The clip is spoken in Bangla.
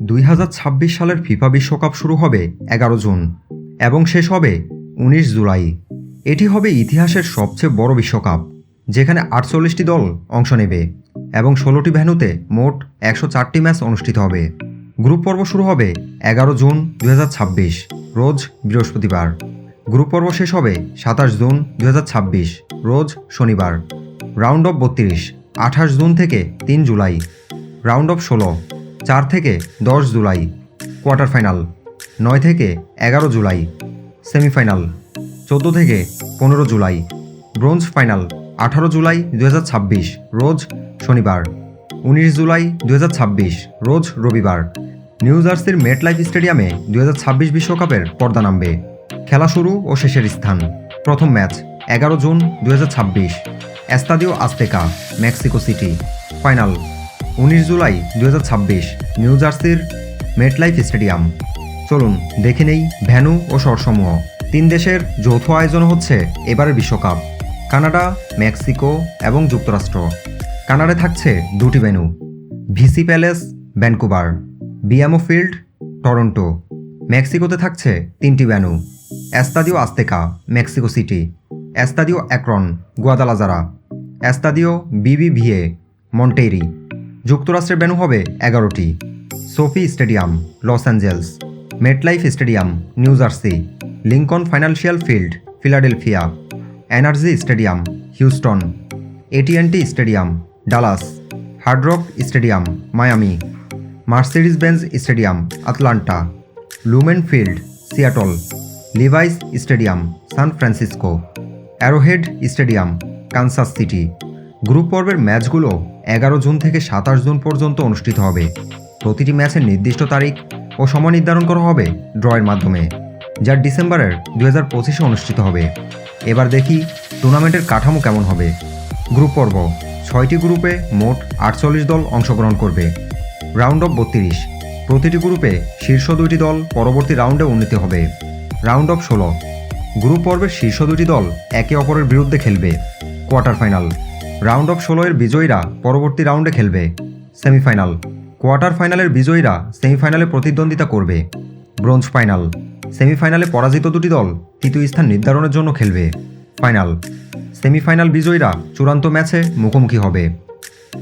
দুই হাজার ছাব্বিশ সালের ফিফা বিশ্বকাপ শুরু হবে এগারো জুন এবং শেষ হবে উনিশ জুলাই। এটি হবে ইতিহাসের সবচেয়ে বড় বিশ্বকাপ, যেখানে আটচল্লিশটি দল অংশ নেবে এবং ষোলোটি ভেন্যুতে মোট একশো চারটি ম্যাচ অনুষ্ঠিত হবে। গ্রুপ পর্ব শুরু হবে এগারো জুন দু হাজার ছাব্বিশ, রোজ বৃহস্পতিবার। গ্রুপ পর্ব শেষ হবে সাতাশ জুন দু হাজার ছাব্বিশ, রোজ শনিবার। রাউন্ড অফ বত্রিশ, আঠাশ জুন থেকে তিন জুলাই। রাউন্ড অফ ষোলো চার থেকে দশ জুলাই, কোয়ার্টার ফাইনাল, নয় থেকে এগারো জুলাই, সেমিফাইনাল, চোদ্দ থেকে পনেরো জুলাই, ব্রোঞ্জ ফাইনাল, আঠারো জুলাই দু হাজার ছাব্বিশ, রোজ শনিবার, উনিশ জুলাই দু হাজার ছাব্বিশ, রোজ রবিবার। নিউ জার্সির মেটলাইফ স্টেডিয়ামে দু বিশ্বকাপের পর্দা নামবে। খেলা শুরু ও শেষের স্থান। প্রথম ম্যাচ, এগারো জুন দু হাজার ছাব্বিশ। Estadio Azteca Mexico City. Final. উনিশ জুলাই দু হাজার ছাব্বিশ, নিউ জার্সির মেটলাইফ স্টেডিয়াম। চলুন, দেখে নেই ভ্যানু ও শরসমূহ তিন দেশের যৌথ আয়োজন হচ্ছে এবারের বিশ্বকাপ। কানাডা, মেক্সিকো এবং যুক্তরাষ্ট্র। কানাডায় থাকছে দুটি venue BC Place, Vancouver. BMO Field, Toronto. মেক্সিকোতে থাকছে তিনটি venue Estadio Azteca, Mexico City. Estadio Akron, Guadalajara. Estadio BBVA Monterrey যুক্তরাষ্ট্রের ভেন্যু হবে এগারোটি। SoFi Stadium, Los Angeles. MetLife Stadium, New Jersey. Lincoln Financial Field, Philadelphia. Energy Stadium, Houston. A T and T Stadium, Dallas. Hard Rock Stadium, Miami. Mercedes Benz Stadium, Atlanta. Lumen Field, Seattle. Levi's Stadium, San Francisco. Arrowhead Stadium, Kansas City. Group পর্বের ম্যাচগুলো এগারো জুন থেকে সাতাশ জুন পর্যন্ত অনুষ্ঠিত হবে। প্রতিটি ম্যাচের নির্দিষ্ট তারিখ ও সময় নির্ধারণ করা হবে ড্রয়ের মাধ্যমে, যা ডিসেম্বরের দু হাজার পঁচিশে অনুষ্ঠিত হবে। এবার দেখি টুর্নামেন্টের কাঠামো কেমন হবে। গ্রুপ পর্ব, ছয়টি গ্রুপে মোট আটচল্লিশ দল অংশগ্রহণ করবে। রাউন্ড অফ বত্রিশ, প্রতিটি গ্রুপে শীর্ষ দুইটি দল পরবর্তী রাউন্ডে উন্নীত হবে। রাউন্ড অফ ষোলো, গ্রুপ পর্বের শীর্ষ দুটি দল একে অপরের বিরুদ্ধে খেলবে। কোয়ার্টার ফাইনাল রাউন্ড অফ ষোলোয়ের বিজয়ীরা পরবর্তী রাউন্ডে খেলবে। সেমিফাইনাল। কোয়ার্টার ফাইনালের বিজয়ীরা সেমিফাইনালে প্রতিদ্বন্দ্বিতা করবে। Bronze final. সেমিফাইনালে পরাজিত দুটি দল তৃতীয় স্থান নির্ধারণের জন্য খেলবে। ফাইনাল। সেমিফাইনাল বিজয়ীরা চূড়ান্ত ম্যাচে মুখোমুখি হবে।